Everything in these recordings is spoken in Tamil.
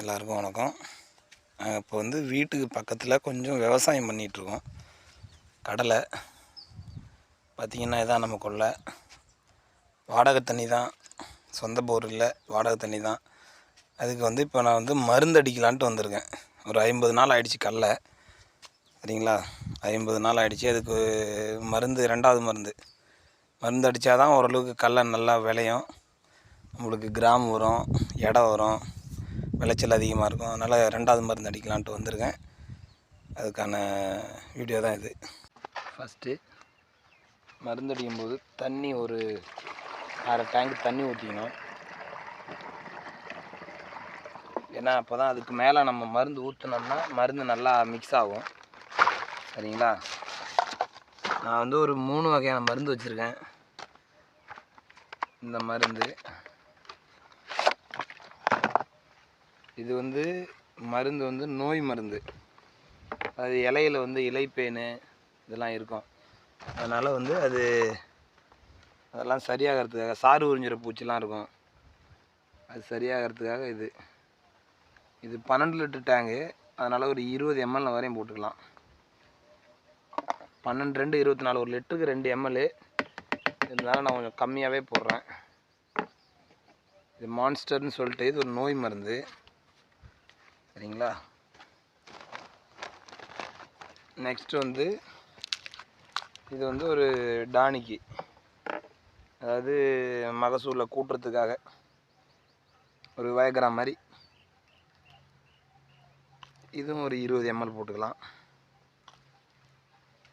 எல்லாருக்கும் வணக்கம். நாங்கள் இப்போ வந்து வீட்டுக்கு பக்கத்தில் கொஞ்சம் விவசாயம் பண்ணிகிட்ருக்கோம் கடலை பார்த்திங்கன்னா இதான் நம்ம கொள்ளை. வாடகை தண்ணி தான். சொந்த போர் இல்லை வாடகை தண்ணி தான். அதுக்கு வந்து இப்போ நான் வந்து மருந்து அடிக்கலான்ட்டு வந்திருக்கேன். ஒரு ஐம்பது நாள் ஆயிடுச்சு கடலை. சரிங்களா? ஐம்பது நாள் ஆயிடுச்சு. அதுக்கு மருந்து ரெண்டாவது மருந்து. மருந்து அடித்தா தான் ஓரளவுக்கு கடலை நல்லா விளையும். நம்மளுக்கு கிராம் வரும் இடம் வரும். விளைச்சல் அதிகமாக இருக்கும். அதனால் ரெண்டாவது மருந்து அடிக்கலான்ட்டு வந்திருக்கேன். அதுக்கான வீடியோ தான் இது. ஃபஸ்ட்டு மருந்து அடிக்கும்போது தண்ணி ஒரு அரை டேங்க் தண்ணி ஊற்றிக்கணும் ஏன்னா அப்போ தான் அதுக்கு மேலே நம்ம மருந்து ஊற்றினோம்னா மருந்து நல்லா மிக்ஸ் ஆகும். சரிங்களா? நான் வந்து ஒரு மூணு வகையான மருந்து வச்சுருக்கேன். இந்த மருந்து இது வந்து மருந்து வந்து நோய் மருந்து. அது இலையில வந்து இலைப்பேனு இதெல்லாம் இருக்கும். அதனால் வந்து அது அதெல்லாம் சரியாகிறதுக்காக சாறு உறிஞ்சிற பூச்சிலாம் இருக்கும். அது சரியாகிறதுக்காக இது. இது பன்னெண்டு லிட்டர் டேங்கு அதனால் ஒரு இருபது எம்எல் வரையும் போட்டுக்கலாம். பன்னெண்டு ரெண்டு இருபத்தி நாலு ஒரு லிட்டருக்கு ரெண்டு எம்எல் இருந்தாலும் நான் கொஞ்சம் கம்மியாகவே போடுறேன். இது மான்ஸ்டர்னு சொல்லிட்டு இது ஒரு நோய் மருந்து. சரிங்களா? நெக்ஸ்ட் வந்து இது வந்து ஒரு டானிக்கு. அதாவது மகசூலில் கூட்டுறதுக்காக. ஒரு வயக்ரா மாதிரி. இதுவும் ஒரு இருபது எம்எல் போட்டுக்கலாம்.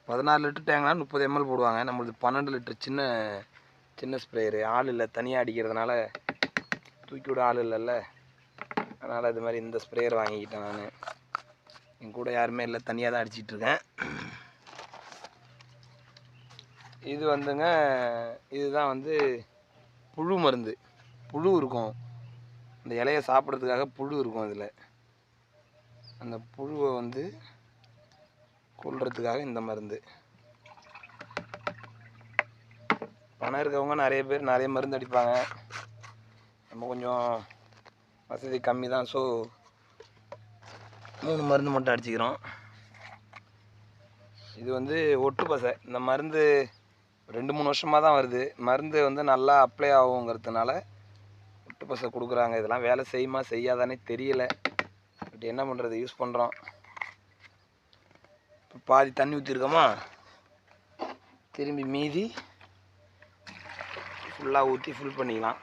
பதினாறு லிட்டர் டேங்க்னா முப்பது எம்எல் போடுவாங்க. நம்மளுது பன்னெண்டு லிட்டர் சின்ன சின்ன ஸ்ப்ரேயரு ஆள் இல்லை. தனியாக அடிக்கிறதுனால தூக்கி விட ஆள் இல்லைல்ல. அதனால் இது மாதிரி இந்த ஸ்ப்ரேயர் வாங்கிக்கிட்டேன் நான். என் கூட யாருமே இல்லை தனியாக தான் அடிச்சிட்டு இருக்கேன். இது வந்துங்க இதுதான் வந்து புழு மருந்து. புழு இருக்கும். இந்த இலையை சாப்பிட்றதுக்காக புழு இருக்கும் அதில் அந்த புழுவை வந்து கொள்றதுக்காக இந்த மருந்து. பணம் இருக்கவங்க நிறைய பேர் நிறைய மருந்து அடிப்பாங்க. நம்ம கொஞ்சம் வசதி கம்மி தான் ஸோ மூணு மருந்து மட்டும் அடிச்சுக்கிறோம். இது வந்து ஒட்டு பசை. இந்த மருந்து ரெண்டு மூணு வருஷமாக தான் வருது. மருந்து வந்து நல்லா அப்ளை ஆகுங்கிறதுனால ஒட்டு பசை கொடுக்குறாங்க. இதெல்லாம் வேலை செய்யுமா செய்யாதானே தெரியல. பட் என்ன பண்ணுறது யூஸ் பண்ணுறோம் இப்போ பாதி தண்ணி ஊற்றிருக்கோமா திரும்பி மீதி ஃபுல்லாக ஊற்றி ஃபுல் பண்ணிக்கலாம்.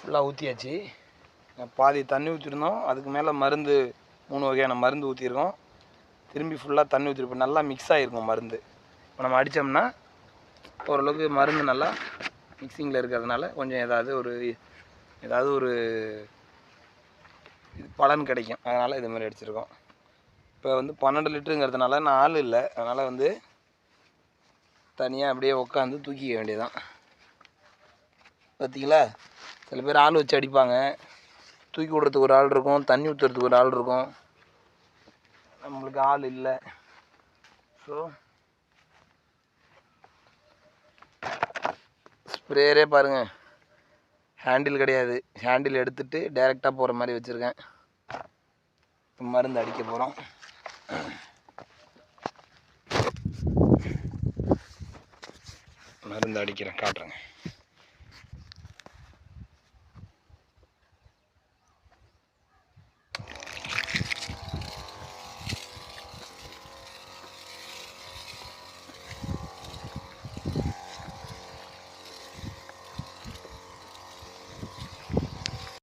ஃபுல்லாக ஊற்றியாச்சு பாதி தண்ணி ஊற்றிருந்தோம் அதுக்கு மேலே மருந்து மூணு வகையான மருந்து ஊற்றிருக்கோம் திரும்பி ஃபுல்லாக தண்ணி ஊற்றிருப்போம் நல்லா மிக்ஸ் ஆகிருக்கும் மருந்து. இப்போ நம்ம அடித்தோம்னா ஓரளவுக்கு மருந்து நல்லா மிக்சிங்கில் இருக்கிறதுனால கொஞ்சம் ஏதாவது ஒரு ஏதாவது ஒரு பலன் கிடைக்கும். அதனால் இது மாதிரி அடிச்சிருக்கோம். இப்போ வந்து பன்னெண்டு லிட்டருங்கிறதுனால நான் ஆள் இல்லை. அதனால் வந்து தனியாக அப்படியே உட்காந்து தூக்கிக்க வேண்டியதான் பார்த்தீங்களா சில பேர் ஆள் வச்சு அடிப்பாங்க. தூக்கி விடுறதுக்கு ஒரு ஆள் இருக்கும். தண்ணி ஊற்றுறதுக்கு ஒரு ஆள் இருக்கும். நம்மளுக்கு ஆள் இல்லை. ஸோ ஸ்ப்ரேயரே பாருங்கள் ஹேண்டில் கிடையாது. ஹேண்டில் எடுத்துகிட்டு டைரெக்டாக போகிற மாதிரி வச்சுருக்கேன். மருந்து அடிக்க போகிறோம் மருந்து அடிக்கிறேன். காட்டுறேங்க.